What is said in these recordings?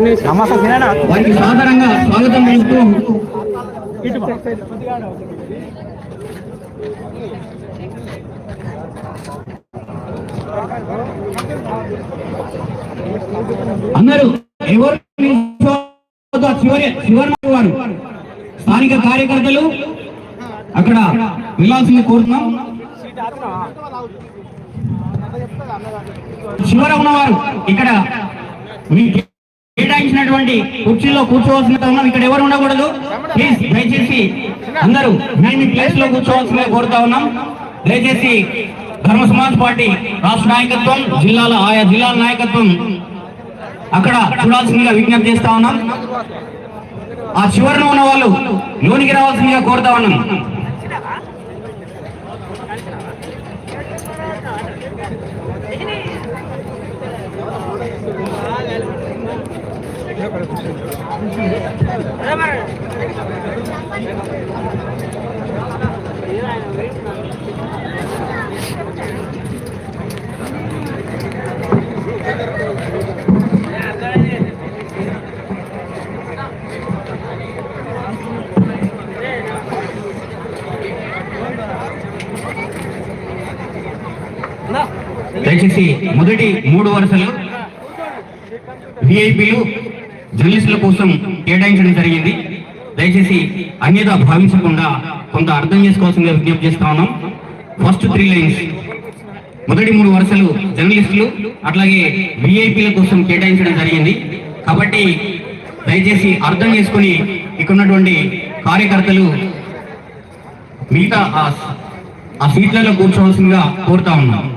వారికి సాధారణంగా స్వాగతం పలుకుతూ అందరూ ఎవరు వారు? స్థానిక కార్యకర్తలు అక్కడ వెళ్ళాల్సింది కోరుతున్నాం. చివర ఉన్నవారు ఇక్కడ కేటాయించినటువంటి కుర్చీలో కూర్చోవలసిన ఉన్నాం ఇక్కడ ఎవరు ఉండకూడదు? ప్లీజ్ దయచేసి అందరూ మేము ప్లేస్లో కూర్చోవాల్సిందిగా కోరుతా ఉన్నాం. దయచేసి ధర్మ సమాజ్ పార్టీ రాష్ట్ర నాయకత్వం జిల్లాల ఆయా జిల్లాల నాయకత్వం అక్కడ చూడాల్సిందిగా విజ్ఞప్తి చేస్తా ఉన్నాం. ఆ చివరన ఉన్న వాళ్ళు లోనికి రావాల్సిందిగా కోరుతా ఉన్నాం. దయచేసి మొదటి మూడు వరుసలు విఐపీలు జర్నలిస్టుల కోసం కేటాయించడం జరిగింది. దయచేసి అన్యత భావించకుండా కొంత అర్థం చేసుకోవాల్సిందిగా విజ్ఞప్తి చేస్తా ఉన్నాం. First three lines. మొదటి మూడు వరుసలు జర్నలిస్టులు అట్లాగే విఐపీల కోసం కేటాయించడం జరిగింది. కాబట్టి దయచేసి అర్థం చేసుకుని ఇక్కడ ఉన్నటువంటి కార్యకర్తలు మిగతా ఆ- ఆ సీట్లలో కూర్చోవలసిందిగా కోరుతా ఉన్నాం.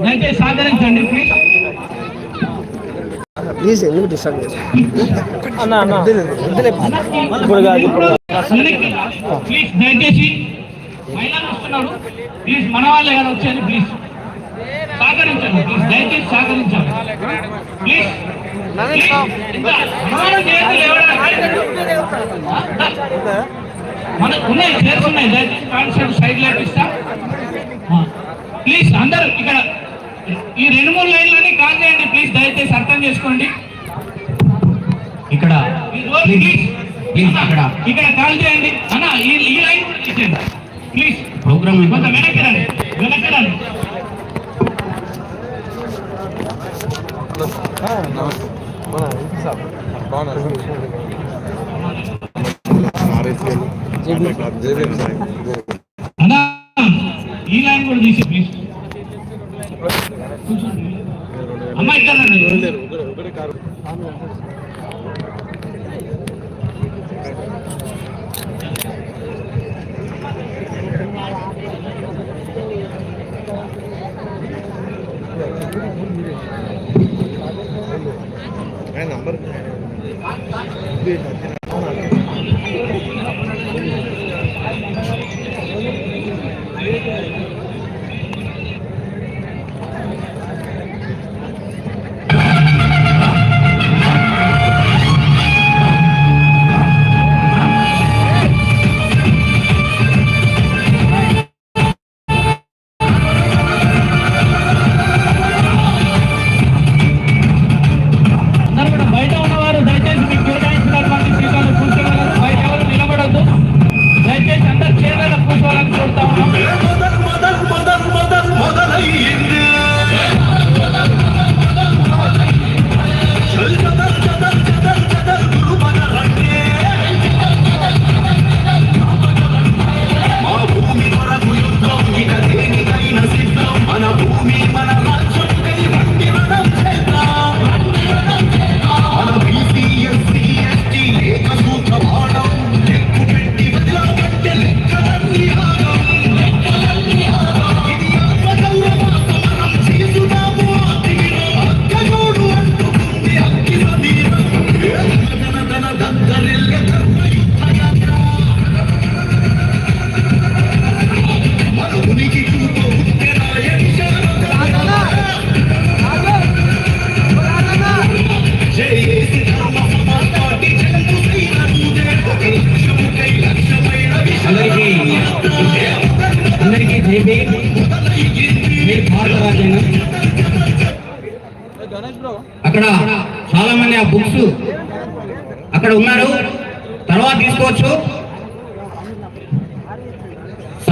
దయచేసి సహకరించండి ఎందుకు డిస్టర్బ్. ప్లీజ్ దయచేసి మహిళలు వస్తున్నారు. ప్లీజ్ మన వాళ్ళే కదా వచ్చేది ప్లీజ్ సహకరించండి. దయచేసి సహకరించండి. ప్లీజ్. ప్లీజ్. ఇంకా మనవాళ్ళు చేతులు ఎవరైనా మన ఉన్నాయి చైర్స్ ఉన్నాయి. దయచేసి కాన్సెప్ట్ సైడ్ లైట్ ఇస్తా. ప్లీజ్ అందరూ ఇక్కడ ఈ రెండు మూడు లైన్లని కాల్ చేయండి. ప్లీజ్ దయచేసి అర్థం చేసుకోండి. ఇక్కడ ఇక్కడ. ఇక్కడ కాల్ చేయండి. అన్న ఈ ఈ లైన్ కూడా తీసేయండి. ప్లీజ్. ప్రోగ్రామ్ కొంత వెనక్కి రండి. వెనక్కి రండి. ఈ లైన్ కూడా తీసి ప్లీజ్ ఇక్కడ రండి అందరూ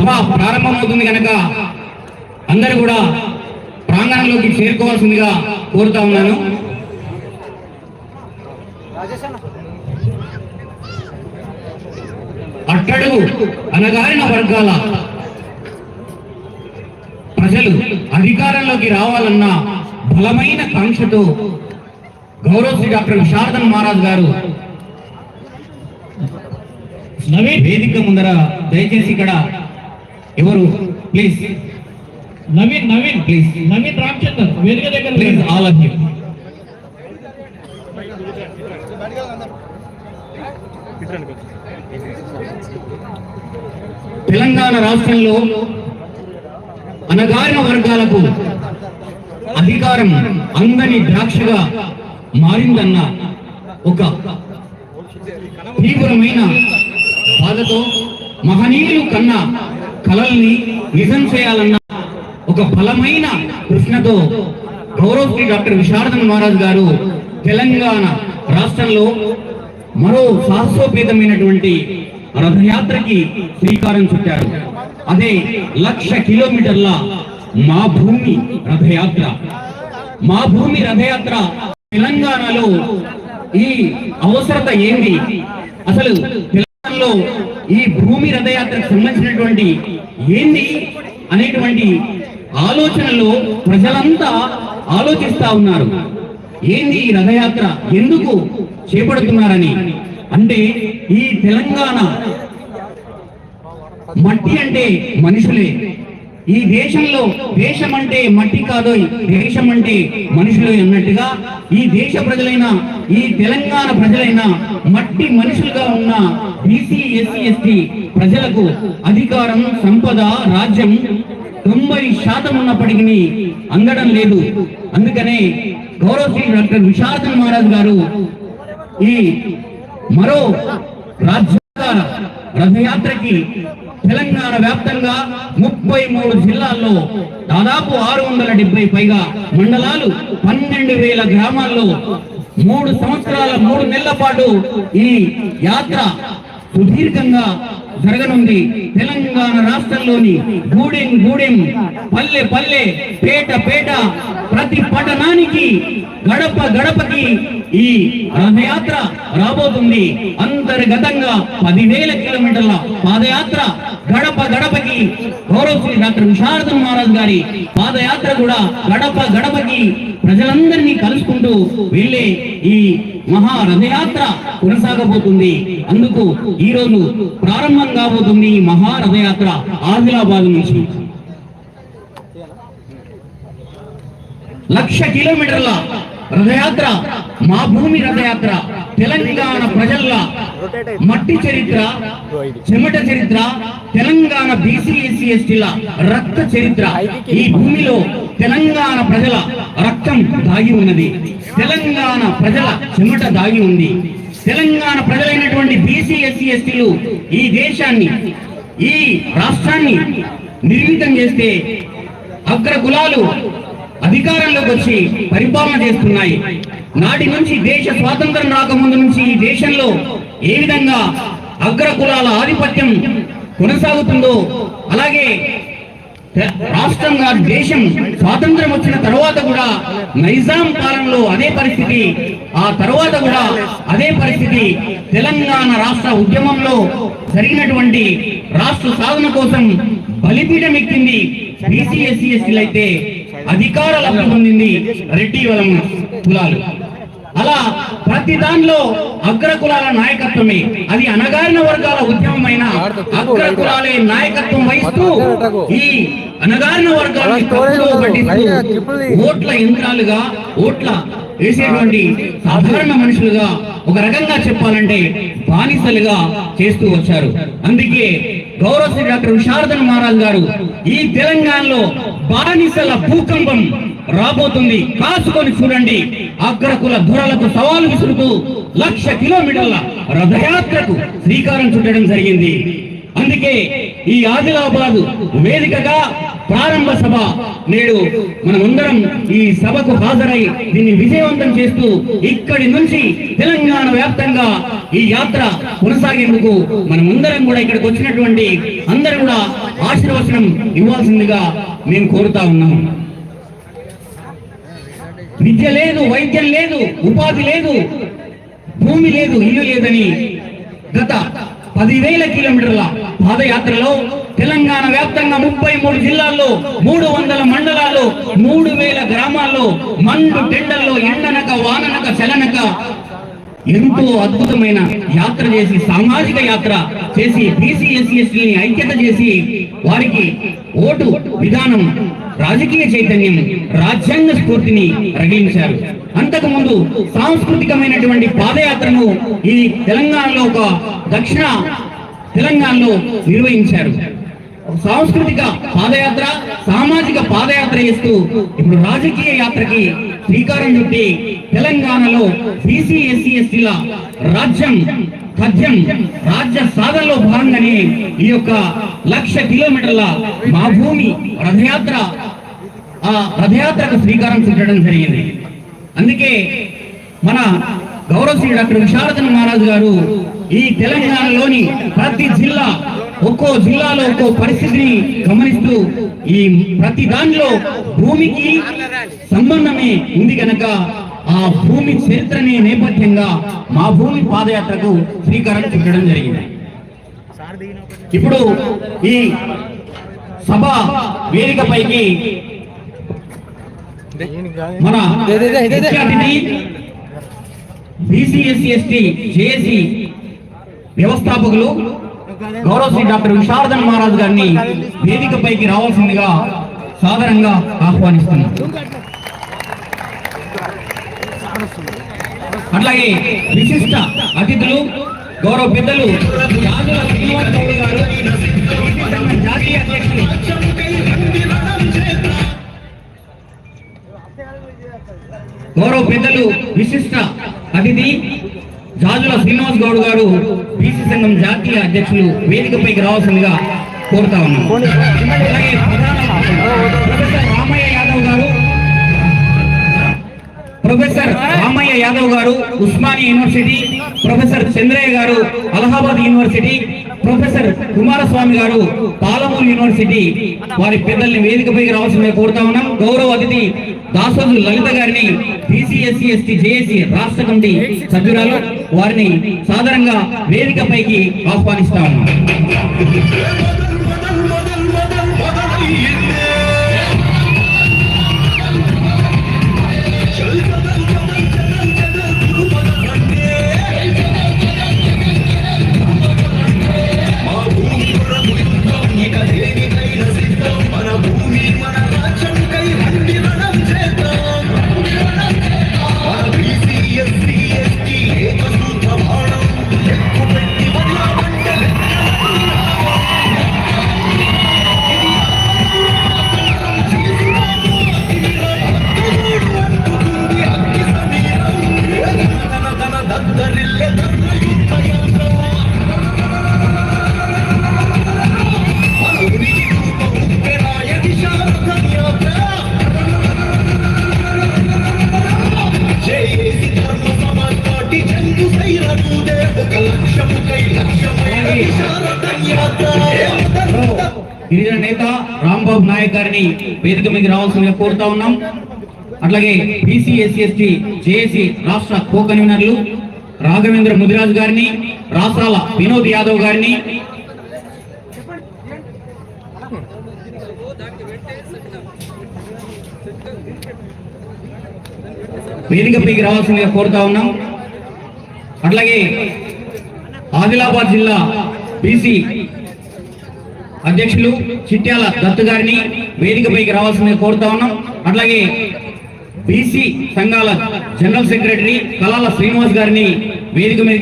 సభ ప్రారంభమవుతుంది కనుక అందరూ కూడా ప్రాంగణంలోకి చేరుకోవాల్సిందిగా కోరుతా ఉన్నాను. అట్టడుగు అనగారిన వర్గాల ప్రజలు అధికారంలోకి రావాలన్న బలమైన కాంక్షతో గౌరవశ్రీ డాక్టర్ విశారదన్ మహారాజ్ గారు వేదిక ముందర దయచేసి ఇక్కడ ఎవరు ప్లీజ్ నవీన్ నవీన్ Please. నవీన్ రామచందర్ వేదిక దగ్గర please. All of you Telangana రాష్ట్రంలో అనగారిన వర్గాలకు అధికారం అందని ద్రాక్షగా మారిందన్న ఒక తీవ్రమైన బాధతో మహనీయులు కన్నా కళల్ని నిజం చేయాలన్న ఒక బలమైన కృష్ణతో గౌరవశ్రీ డాక్టర్ విశారదన్ మహారాజ్ గారు తెలంగాణ రాష్ట్రంలో మరో సాహసోపేతమైనటువంటి రథయాత్రకి శ్రీకారం చుట్టారు. అదే లక్ష కిలోమీటర్ల మా భూమి రథయాత్ర. మా భూమి రథయాత్ర తెలంగాణలో ఈ అవసరత ఏంటి? అసలు ఈ భూమి రథయాత్రకు సంబంధించినటువంటి ఏంది అనేటువంటి ఆలోచనలో ప్రజలంతా ఆలోచిస్తా ఉన్నారు. ఏంది ఈ రథయాత్ర? ఎందుకు చేపడుతున్నారని? అంటే ఈ తెలంగాణ మట్టి అంటే మనుషులే. ఈ దేశంలో దేశం అంటే మట్టి కాదు దేశం అంటే మనుషులు అన్నట్టుగా ఈ దేశ ప్రజలైన ఈ తెలంగాణ ప్రజలైన మట్టి మనుషులుగా ఉన్న బీసీ ఎస్సీ ఎస్టీ ప్రజలకు అధికారం సంపద రాజ్యం తొంభై శాతం ఉన్నప్పటికీ అందడం లేదు. అందుకనే గౌరవ శ్రీ డాక్టర్ విశారదన్ మహారాజ్ గారు ఈ మరో రాజ్యాంగ రథయాత్రకి తెలంగాణ వ్యాప్తంగా ముప్పై మూడు జిల్లాల్లో దాదాపు ఆరు వందల డెబ్బై పైగా మండలాలు పన్నెండు వేల గ్రామాల్లో మూడు సంవత్సరాల మూడు నెలల పాటు ఈ యాత్ర సుదీర్ఘంగా జరగనుంది. తెలంగాణ రాష్ట్రంలోని గూడెం గూడెం పల్లె పల్లె పేట పేట ప్రతి పట్టణానికి గడప గడపకి ఈ రథయాత్ర రాబోతుంది. అంతర్గతంగా పదివేల కిలోమీటర్ల పాదయాత్ర గడప గడపకి గౌరవ శ్రీ డాక్టర్ విశారదం మహారాజ్ గారి పాదయాత్ర కూడా గడప గడపకి ప్రజలందరినీ కలుసుకుంటూ వెళ్ళే ఈ మహా రథయాత్ర కొనసాగబోతుంది. అందుకు ఈ రోజు ప్రారంభం కాబోతుంది ఈ మహా రథయాత్ర ఆదిలాబాద్ నుంచి. లక్ష కిలోమీటర్ల రథయాత్ర మా భూమి రథయాత్ర తెలంగాణ ప్రజల మట్టి చరిత్ర చెమట చరిత్ర తెలంగాణ బీసీ ఎస్సీ ఎస్టీల రక్త చరిత్ర. ఈ భూమిలో తెలంగాణ ప్రజల రక్తం దాగి ఉన్నది. తెలంగాణ ప్రజల చెమట దాగి ఉంది. తెలంగాణ ప్రజలైనటువంటి బీసీ ఎస్సీ ఎస్టీలు ఈ దేశాన్ని ఈ రాష్ట్రాన్ని నిర్మితం చేస్తే అగ్ర కులాలు అధికారంలోకి వచ్చి పరిపాలన చేస్తున్నాయి. నాటి నుంచి దేశ స్వాతంత్రం రాకముందు నుంచి ఈ దేశంలో ఏ విధంగా అగ్ర కులాల ఆధిపత్యం కొనసాగుతుందో అలాగే రాష్ట్రంగా దేశం స్వాతంత్రం వచ్చిన తర్వాత కూడా నైజాం కాలంలో అదే పరిస్థితి ఆ తర్వాత కూడా అదే పరిస్థితి తెలంగాణ రాష్ట్ర ఉద్యమంలో జరిగినటువంటి రాష్ట్ర సాధన కోసం బలిపీఠం ఎక్కింది బీసీ ఎస్సీ ఎస్టీలు అయితే. అధికార లబ్ధి పొందింది రెడ్డి వలన కులాలు. అలా ప్రతి దానిలో అగ్ర కులాల నాయకత్వమే. అది అణగారిన వర్గాల ఉద్యమమైన అగ్ర కులాలే నాయకత్వం వహిస్తూ ఈ అణగారిన వర్గాలను ఓట్ల యంత్రాలుగా ఓట్ల వేసేటువంటి సాధారణ మనుషులుగా ఒక రకంగా చెప్పాలంటే బానిసలుగా చేస్తూ వచ్చారు. అందుకే గౌరవ శ్రీ డాక్టర్ విశారదన్ మహారాజ్ గారు ఈ తెలంగాణలో బానిసల భూకంపం రాబోతుంది. కాసుకొని చూడండి. అగ్రకుల ధురలకు సవాలు విసురుతూ లక్ష కిలోమీటర్ల రథయాత్రకు శ్రీకారం చుట్టడం జరిగింది. అందుకే ఈ ఆదిలాబాద్ వేదికగా ప్రారంభ సభ నేడు మనమందరం ఈ సభకు హాజరై దీన్ని విజయవంతం చేస్తూ ఇక్కడి నుంచి తెలంగాణ వ్యాప్తంగా ఈ యాత్ర కొనసాగేందుకు మనమందరం కూడా ఇక్కడికి వచ్చినటువంటి అందరూ కూడా ఆశీర్వచనం ఇవ్వాల్సిందిగా మేము కోరుతా ఉన్నాం. విద్య లేదు వైద్యం లేదు ఉపాధి లేదు భూమి లేదు ఇల్లు లేదని గత పదివేల కిలోమీటర్ల పాదయాత్రలో తెలంగాణ వ్యాప్తంగా ముప్పై మూడు జిల్లాల్లో మూడు వందల మండలాల్లో మూడు వేల గ్రామాల్లో మండు టెండల్లో ఎండనక వాననక చలనక ఎంతో అద్భుతమైన యాత్ర చేసి సామాజిక యాత్ర చేసి బీసీ ఎస్సీ ఎస్టీని ఐక్యత చేసి వారికి ఓటు విధానం రాజకీయ చైతన్యం రాజ్యాంగ స్ఫూర్తిని రగిలించారు. అంతకుముందు సాంస్కృతికమైనటువంటి పాదయాత్రను ఈ తెలంగాణలో ఒక దక్షిణ తెలంగాణలో నిర్వహించారు. సాంస్కృతిక పాదయాత్ర సామాజిక పాదయాత్ర చేస్తూ ఇప్పుడు రాజకీయ యాత్రకి శ్రీకారం చుట్టి తెలంగాణలో బీసీ ఎస్సీ ఎస్టీల రాజ్యం పద్యం రాజ్య సాధనలో భాగంగానే ఈ యొక్క లక్ష కిలోమీటర్ల మా భూమి రథయాత్ర ఆ రథయాత్రకు శ్రీకారం చుట్టడం జరిగింది. అందుకే మన గౌరవ శ్రీ డాక్టర్ విశారదన్ మహారాజు గారు ఈ తెలంగాణలోని ప్రతి జిల్లా ఒక్కో జిల్లాలో ఒక్కో పరిస్థితిని గమనిస్తూ ఈ ప్రతి దానిలో భూమికి సంబంధమే ఉంది కనుక ఆ భూమి చరిత్రని నేపథ్యంగా మా భూమి పాదయాత్రకు శ్రీకారం చుట్టడం జరిగింది ఇప్పుడు ఈ సభ వేదికపైకి మన దే, దే, దే, దే, దే. ముఖ్య అతిథి బీసీ ఎస్సీ ఎస్టీ జేఏసీ వ్యవస్థాపకులు గౌరవ శ్రీ డాక్టర్ విశారదన్ మహారాజ్ గారిని వేదికపైకి రావాల్సిందిగా సాధారణంగా ఆహ్వానిస్తున్నాం. అట్లాగే విశిష్ట అతిథులు గౌరవ పెద్దలు గౌరవ పెద్దలు విశిష్ట అతిథి జాజుల శ్రీనివాస్ గౌడ్ గారు బీసీ సంఘం జాతీయ అధ్యక్షులు వేదికపైకి రావాల్సిందిగా కోరుతా ఉన్నాం. అలాగే ప్రొఫెసర్ రామయ్య యాదవ్ గారు ప్రొఫెసర్ రామయ్య యాదవ్ గారు ఉస్మానియా యూనివర్సిటీ ప్రొఫెసర్ చంద్రయ్య గారు అలహాబాద్ యూనివర్సిటీ ప్రొఫెసర్ కుమారస్వామి గారు పాలమూరు యూనివర్సిటీ వారి పెద్దల్ని వేదికపైకి రావాల్సిందిగా కోరుతా ఉన్నాం. గౌరవ అతిథి దాసోజు లలిత గారిని బీసీఎస్సీ ఎస్టీ జేఏసీ రాష్ట్ర కమిటీ సభ్యురాలు వారిని సాధారణంగా వేదికపైకి ఆహ్వానిస్తా ఉన్నాం. వేదిక మీకు రావాల్సిందిగా కోరుతా ఉన్నాం. అట్లాగే బీసీ ఎస్సీ ఎస్టీ జేఏసీ రాష్ట్ర కో కన్వీనర్లు రాఘవేంద్ర ముదిరాజు గారిని రాష్ట్రాల వినోద్ యాదవ్ గారిని వేదికపైకి రావాల్సిందిగా కోరుతా ఉన్నాం. అట్లాగే ఆదిలాబాద్ జిల్లా బీసీ అధ్యక్షులు చిట్యాల దత్తు గారిని వేదికపైకి రావాల్సిందిగా కోరుతా ఉన్నాం. అట్లాగే బీసీ సంఘాల జనరల్ సెక్రటరీ కలాల శ్రీనివాస్ గారిని వేదిక మీద